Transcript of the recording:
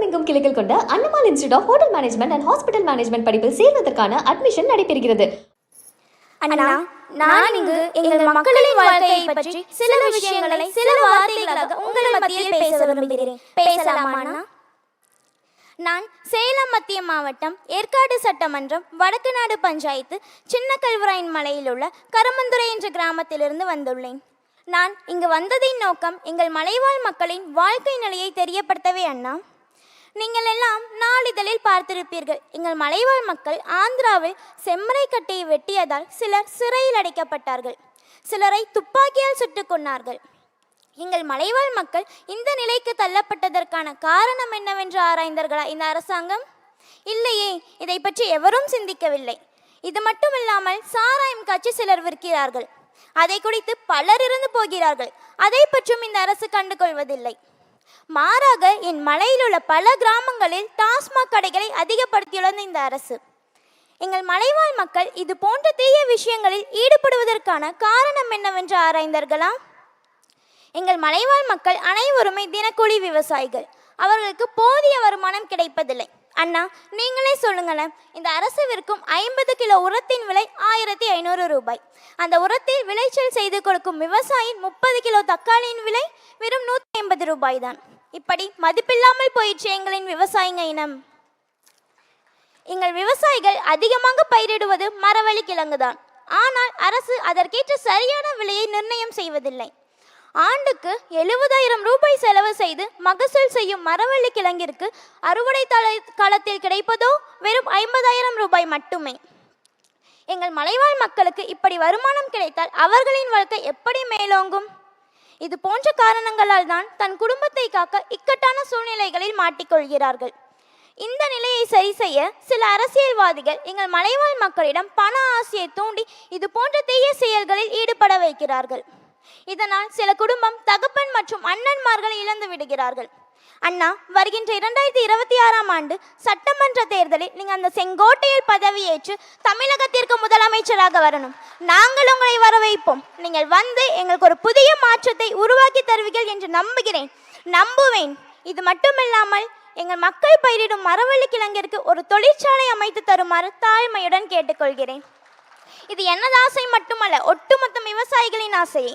உலகமெங்கும் கிளைகள் கொண்ட Annamal institute of hotel management and hospital management படிப்பில் சேர்வதற்கான அட்மிஷன் நடைபெறுகிறது. அண்ணா நான் இங்கு எங்கள் மக்களின் வாழ்க்கையை பற்றி சில விஷயங்களை சில வார்த்தைகளாக உங்கள் மத்தியில் பேச விரும்புகிறேன். பேசலாமா நான் சேலம் மத்திய மாவட்டம் ஏற்காடு சட்டமன்றம் வடக்கு நாடு பஞ்சாயத்து சின்ன கல்வராயன் மலையில் உள்ள கருமந்துரை என்ற கிராமத்திலிருந்து வந்துள்ளேன். நான் இங்கு வந்ததின் நோக்கம் எங்கள் மலைவாழ் மக்களின் வாழ்க்கை நிலையை தெரியப்படுத்தவே அண்ணா. நீங்கள் எல்லாம் நாளிதழில் பார்த்திருப்பீர்கள். எங்கள் மலைவாழ் மக்கள் ஆந்திராவில் செம்மறை கட்டையை வெட்டியதால் சிலர் சிறையில் அடைக்கப்பட்டார்கள். சிலரை துப்பாக்கியால் சுட்டுக் கொன்னார்கள். எங்கள் மலைவாழ் மக்கள் இந்த நிலைக்கு தள்ளப்பட்டதற்கான காரணம் என்னவென்று ஆராய்ந்தார்களா இந்த அரசாங்கம்? இல்லையே இதை பற்றி எவரும் சிந்திக்கவில்லை. இது மட்டுமில்லாமல் சாராயம் காட்சி சிலர் விற்கிறார்கள். அதை குடித்து பலர் இறந்து போகிறார்கள். அதை பற்றும் இந்த அரசு கண்டுகொள்வதில்லை. மாறாக என் மலையில் உள்ள பல கிராமங்களில் டாஸ்மாக் கடைகளை அதிகப்படுத்தியுள்ளது இந்த அரசு. எங்கள் மலைவாழ் மக்கள் இது போன்ற தீய விஷயங்களில் ஈடுபடுவதற்கான காரணம் என்னவென்று ஆராய்ந்தார்களா? எங்கள் மலைவாழ் மக்கள் அனைவருமே தினக்கூலி விவசாயிகள். அவர்களுக்கு போதிய வருமானம் கிடைப்பதில்லை. அண்ணா நீங்களே சொல்லுங்களேன் இந்த அரசு விற்கும் ஐம்பது கிலோ உரத்தின் விலை ஆயிரத்தி ஐநூறு ரூபாய். அந்த உரத்தில் விளைச்சல் செய்து கொடுக்கும் விவசாயின் முப்பது கிலோ தக்காளியின் விலை வெறும் நூற்றி ஐம்பது ரூபாய் தான் இப்படி மதிப்பில்லாமல் போயிடுச்சு எங்களின் விவசாயிங்க இனம். எங்கள் விவசாயிகள் அதிகமாக பயிரிடுவது மரவள்ளி கிழங்குதான். ஆனால் அரசு அதற்கேற்ற சரியான விலையை நிர்ணயம் செய்வதில்லை. ஆண்டுக்கு எழுபதாயிரம் ரூபாய் செலவு செய்து மகசூல் செய்யும் மரவள்ளி கிழங்கிற்கு அறுவடை காலத்தில் கிடைப்பதோ வெறும் ஐம்பதாயிரம் ரூபாய் மட்டுமே. எங்கள் மலைவாழ் மக்களுக்கு இப்படி வருமானம் கிடைத்தால் அவர்களின் வாழ்க்கை எப்படி மேலோங்கும்? இது போன்ற காரணங்களால் தான் தன் குடும்பத்தை காக்க இக்கட்டான சூழ்நிலைகளில் மாட்டிக்கொள்கிறார்கள். இந்த நிலையை சரி செய்ய சில அரசியல்வாதிகள் எங்கள் மலைவாழ் மக்களிடம் பண ஆசையை தூண்டி இது போன்ற தீய செயல்களில் ஈடுபட வைக்கிறார்கள். இதனால் சில குடும்பம் தகப்பன் மற்றும் அண்ணன்மார்களை இழந்து விடுகிறார்கள். அண்ணா வருகின்ற இரண்டாயிரத்தி இருபத்தி ஆறாம் ஆண்டு சட்டமன்ற தேர்தலில் நீங்கள் அந்த செங்கோட்டையில் பதவியேற்று தமிழகத்திற்கு முதலமைச்சராக வரணும். நாங்கள் உங்களை வரவேற்போம். நீங்கள் வந்து எங்களுக்கு ஒரு புதிய மாற்றத்தை உருவாக்கி தருவீர்கள் என்று நம்புகிறேன். நம்புவேன். இது மட்டுமில்லாமல் எங்கள் மக்கள் பயிரிடும் மரவள்ளி கிழங்கிற்கு ஒரு தொழிற்சாலை அமைத்து தருமாறு தாழ்மையுடன் கேட்டுக்கொள்கிறேன். இது எனது ஆசை மட்டுமல்ல ஒட்டுமொத்த விவசாயிகளின் ஆசையே.